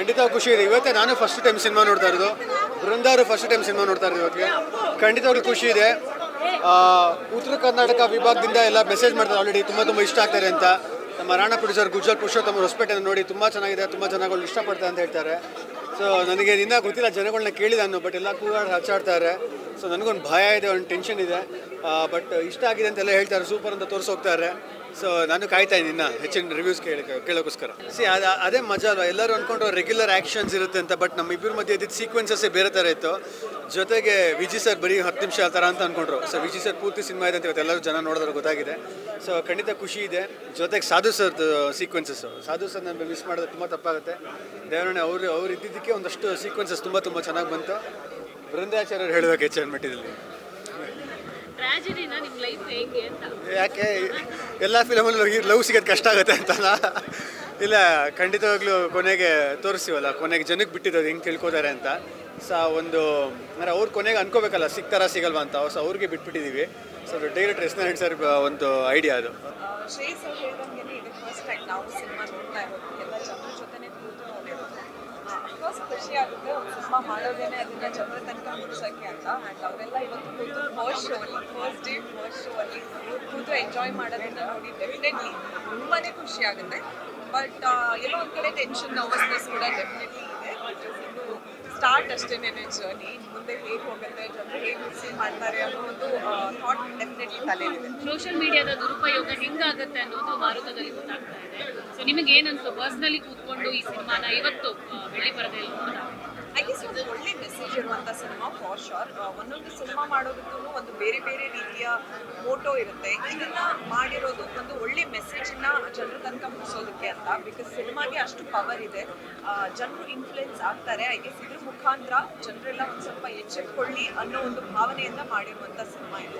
ಖಂಡಿತ ಖುಷಿ ಇದೆ. ಇವತ್ತೇ ನಾನು ಫಸ್ಟ್ ಟೈಮ್ ಸಿನಿಮಾ ನೋಡ್ತಾ ಇರೋದು. ಬೃಂದಾರು ಫಸ್ಟ್ ಟೈಮ್ ಸಿನಿಮಾ ನೋಡ್ತಾ ಇರೋದು ಇವತ್ತಿಗೆ. ಖಂಡಿತವಾಗ್ಲೂ ಖುಷಿ ಇದೆ. ಉತ್ತರ ಕರ್ನಾಟಕ ವಿಭಾಗದಿಂದ ಎಲ್ಲ ಮೆಸೇಜ್ ಮಾಡ್ತಾರೆ. ಆಲ್ರೆಡಿ ತುಂಬ ತುಂಬ ಇಷ್ಟ ಆಗ್ತಾರೆ ಅಂತ. ನಮ್ಮ ರಾಣಾ ಪ್ರೊಡ್ಯೂಸರ್ ಗುಜ್ಜಲ್ ಪುರುಷೋತ್ತಮ ಹೊಸಪೇಟೆಯನ್ನು ನೋಡಿ ತುಂಬ ಚೆನ್ನಾಗಿದೆ. ತುಂಬ ಜನಗಳು ಇಷ್ಟಪಡ್ತಾರೆ ಅಂತ ಹೇಳ್ತಾರೆ. ಸೊ ನನಗೆ ಇನ್ನೂ ಗೊತ್ತಿಲ್ಲ ಜನಗಳನ್ನ ಕೇಳಿದೆ ನಾನು ಬಟ್ ಎಲ್ಲ ಕೂಗಾಡಿ ಹಚ್ಚಾಡ್ತಾರೆ. ಸೊ ನನಗೊಂದು ಭಯ ಇದೆ, ಒಂದು ಟೆನ್ಷನ್ ಇದೆ. ಬಟ್ ಇಷ್ಟ ಆಗಿದೆ ಅಂತೆಲ್ಲ ಹೇಳ್ತಾರೆ. ಸೂಪರ್ ಅಂತ ತೋರಿಸಿ ಹೋಗ್ತಾರೆ ಸೊ ನಾನು ಕಾಯ್ತಾ ಇದ್ದೀನಿ ಹೆಚ್ಚಿನ ರಿವ್ಯೂಸ್ ಕೇಳಿ ಕೇಳೋಕ್ಕೋಸ್ಕರ ಸಿ ಅದು ಮಜಾ ಅಲ್ವಾ? ಎಲ್ಲರೂ ಅಂದ್ಕೊಂಡು ರೆಗ್ಯುಲರ್ ಆ್ಯಕ್ಷನ್ಸ್ ಇರುತ್ತೆ ಅಂತ ಬಟ್ ನಮ್ಮ ಇಬ್ಬರ ಮಧ್ಯೆ ಇದ್ದಿದ್ದು ಸೀಕ್ವೆನ್ಸಸ್ಸೇ ಬೇರೆ ಥರ ಇತ್ತು. ಜೊತೆಗೆ ವಿಜಿ ಸರ್ ಬರೀ ಹತ್ತು ನಿಮಿಷ ಆ ಥರ ಅಂತ ಅಂದ್ಕೊಂಡ್ರು ಸೊ ವಿಜಿ ಸರ್ ಪೂರ್ತಿ ಸಿನಿಮಾ ಇದೆ ಅಂತ ಇವತ್ತು ಎಲ್ಲರೂ ಜನ ನೋಡಿದ್ರೆ ಗೊತ್ತಾಗಿದೆ. ಸೊ ಖಂಡಿತ ಖುಷಿ ಇದೆ. ಜೊತೆಗೆ Sadhu sir sequences Sadhu sir ನಾನು ಮಿಸ್ ಮಾಡಿದ್ರೆ ತುಂಬ ತಪ್ಪಾಗುತ್ತೆ. ದೇವರಣ್ಣ ಅವರು ಅವ್ರು ಇದ್ದಿದ್ದಕ್ಕೆ ಒಂದಷ್ಟು ಸೀಕ್ವೆನ್ಸಸ್ ತುಂಬ ತುಂಬ ಚೆನ್ನಾಗಿ ಬಂತು. ಬೃಂದಾಚಾರ್ಯರು ಹೇಳಬೇಕು ಹೆಚ್ಚು ಮಟ್ಟದಲ್ಲಿ ಟ್ರಾಜಿಡಿನ ನಿಮ್ಮ ಲೈಫ್ ಹೇಗೆ ಅಂತ ಯಾಕೆ ಎಲ್ಲ ಫಿಲಮಲ್ಲೂ ಲವ್ ಸಿಗೋದು ಕಷ್ಟ ಆಗುತ್ತೆ ಅಂತಲ್ಲ? ಇಲ್ಲ, ಖಂಡಿತವಾಗ್ಲೂ ಕೊನೆಗೆ ತೋರಿಸ್ತೀವಲ್ಲ, ಕೊನೆಗೆ ಜನಕ್ಕೆ ಬಿಟ್ಟಿದ್ದು ಹೆಂಗೆ ತಿಳ್ಕೊತಾರೆ ಅಂತ. ಸೊ ಒಂದು, ಅಂದರೆ ಅವ್ರು ಕೊನೆಗೆ ಅನ್ಕೋಬೇಕಲ್ಲ ಸಿಕ್ತಾರ ಸಿಗಲ್ವಾ ಅಂತ. ಸೊ ಅವ್ರಿಗೆ ಬಿಟ್ಬಿಟ್ಟಿದ್ದೀವಿ so direct S Narayan sir ಒಂದು ಐಡಿಯಾ ಅದು ಶ್ರೇಯಸ್ ಅವ್ರು ಹೇಳ್ದಂಗೆ ಇದು ಫಸ್ಟ್ ಟೈಮ್ ನಾವು ಸಿನಿಮಾ ನೋಡ್ತಾ ಇರೋದು ಎಲ್ಲ ಜನರ ಜೊತೆನೆ ಕೂತು ನೋಡಿರೋದು ಅಫ್ಕೋರ್ಸ್ ಖುಷಿ ಆಗುತ್ತೆ, ಒಂದು ಸಿನಿಮಾ ಮಾಡೋದೇನೆ ಅದನ್ನ ಜನರ ತನಕ ಮುಟ್ಸೋಕ್ಕೆ ಅಂತ. ಆ್ಯಂಡ್ ಅವರೆಲ್ಲ ಇವತ್ತು ಕೂತು ಫಸ್ಟ್ ಶೋ ಅಲ್ಲಿ ಫಸ್ಟ್ ಡೇ ಫಸ್ಟ್ ಶೋ ಅಲ್ಲಿ ಕೂತು ಎಂಜಾಯ್ ಮಾಡೋದನ್ನ ನೋಡಿ ಡೆಫಿನೆಟ್ಲಿ ತುಂಬಾನೇ ಖುಷಿ ಆಗುತ್ತೆ. ಬಟ್ ಎಲ್ಲೋ ಒಂದ್ ಕಡೆ ಟೆನ್ಷನ್ ನರ್ವಸ್ನೆಸ್ ಕೂಡ ಡೆಫಿನೆಟ್ಲಿ ಇದು. ಸ್ಟಾರ್ಟ್ ಅಷ್ಟೇನೆ ಜರ್ನಿ ಮುಂದೆ ಹೇಗೆ ಹೋಗುತ್ತೆ ಜನರು ಹೇಗೆ ರಿಸೀವ್ ಮಾಡ್ತಾರೆ ಅನ್ನೋ ಒಂದು ಥಾಟ್ ಡೆಫಿನೆಟ್ಲಿ ತಲೆಯಲ್ಲಿದೆ ಸೋಷಿಯಲ್ ಮೀಡಿಯಾದ ದುರುಪಯೋಗ ಹೆಂಗಾಗುತ್ತೆ ಅನ್ನೋದು ಭಾರತದಲ್ಲಿ ಗೊತ್ತಾಗ್ತಾ ಇದೆ. ಸೊ ನಿಮಗೆ ಏನಂತ ಪರ್ಸ್ನಲಿ ಕೂತ್ಕೊಂಡು ಈ ಸಿನಿಮಾನ ಇವತ್ತು ಬೆಳ್ಳಿ ಪರದೆಯಲ್ಲಿ ಅಂತ ಐ ಗೆಸ್ ಒಂದು ಒಳ್ಳೆ ಮೆಸೇಜ್ ಇರುವಂಥ ಸಿನಿಮಾ ಫಾರ್ ಶೋರ್ ಒಂದೊಂದು ಸಿನಿಮಾ ಮಾಡೋದಕ್ಕೂ ಒಂದು ಬೇರೆ ಬೇರೆ ರೀತಿಯ ಮೋಟೋ ಇರುತ್ತೆ. ಇದನ್ನ ಮಾಡಿರೋದು ಒಂದು ಒಳ್ಳೆ ಮೆಸೇಜನ್ನ ಜನರ ತನಕ ಮುಗಿಸೋದಕ್ಕೆ ಅಂತ ಬಿಕಾಸ್ ಸಿನಿಮಾಗೆ ಅಷ್ಟು ಪವರ್ ಇದೆ. ಜನರು ಇನ್ಫ್ಲುಯೆನ್ಸ್ ಆಗ್ತಾರೆ. ಐ ಗೆಸ್ ಇದ್ರ ಮುಖಾಂತರ ಜನರೆಲ್ಲ ಒಂದು ಸ್ವಲ್ಪ ಎಚ್ಚೆತ್ಕೊಳ್ಳಿ ಅನ್ನೋ ಒಂದು ಭಾವನೆಯಿಂದ ಮಾಡಿರುವಂಥ ಸಿನಿಮಾ ಇದು.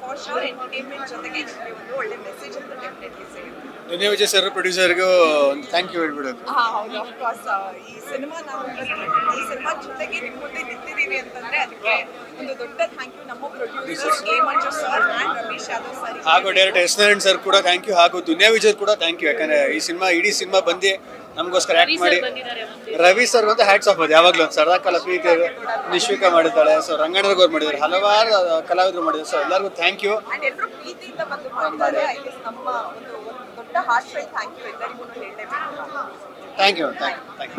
ಫಾರ್ ಶೋರ್ ಎಂಟರ್ಟೈನ್ಮೆಂಟ್ ಜೊತೆಗೆ ಒಂದು ಒಳ್ಳೆ ಮೆಸೇಜ್ ಅಂತ ಡೆಫಿನೆಟ್ಲಿ ಸಿಗುತ್ತೆ ದುನಿಯಾ ವಿಜಯ್ ಸರ್ ಪ್ರೊಡ್ಯೂಸರ್ಗೂ ಒಂದು ಥ್ಯಾಂಕ್ ಯು ಹೇಳ್ಬಿಡೋದು. ಹಾಂ ಹೌದು ಅಫ್ಕೋರ್ಸ್ ಈ ಸಿನಿಮಾ ನಾವು ಈ ಸಿನಿಮಾ ಜೊತೆಗೆ ನಿಮ್ಮ ಮುಂದೆ ನಿಂತಿದ್ದೀವಿ ಅಂತಂದ್ರೆ ಅದಕ್ಕೆ ಒಂದು ದೊಡ್ಡ ಹಾಗೂ ಡೈರೆಕ್ಟರ್ ಎಸ್ ನಾರಾಯಣ್ ಸರ್ ಕೂಡ ಥ್ಯಾಂಕ್ ಯು ಹಾಗೂ ದುನಿಯಾ ವಿಜಯ್ ಕೂಡ ಥ್ಯಾಂಕ್ ಯು ಯಾಕಂದ್ರೆ ಈ ಸಿನಿಮಾ ಇಡೀ ಸಿನಿಮಾ ಬಂದು ನಮಗೋಸ್ಕರ ಆಕ್ಟ್ ಮಾಡಿ. ಬಂದಿದ್ದಾರೆ ರವಿ ಸರ್ ಅಂತ ಹ್ಯಾಟ್ಸ್ ಆಫ್ ಅದು ಯಾವಾಗಲೂ ಒಂದು ಕಲಾ ಪ್ರೀತಿ ನಿಶ್ವಿಕಾ ಮಾಡಿದ್ದಾಳೆ. ಸೊ ರಂಗಣ್ಣರ್ಗವ್ರು ಮಾಡಿದ್ದಾರೆ. ಹಲವಾರು ಕಲಾವಿದರು ಮಾಡಿದ್ದಾರೆ. ಸೊ ಎಲ್ಲರಿಗೂ ಥ್ಯಾಂಕ್ ಯು ಆ್ಯಂಡ್ ಎಲ್ಲರೂ ಪ್ರೀತಿಯಿಂದ ಬಂದು ಮಾಡ್ತಾರೆ. ಐ ಗೆಸ್ ನಮ್ಮ ಒಂದು ಒಂದು ದೊಡ್ಡ ಹಾರ್ಟ್ ಫೈಲ್ ಥ್ಯಾಂಕ್ ಯು ಎಲ್ಲರಿಗೂ ಹೇಳಲೇಬೇಕು. Thank you thank you thank you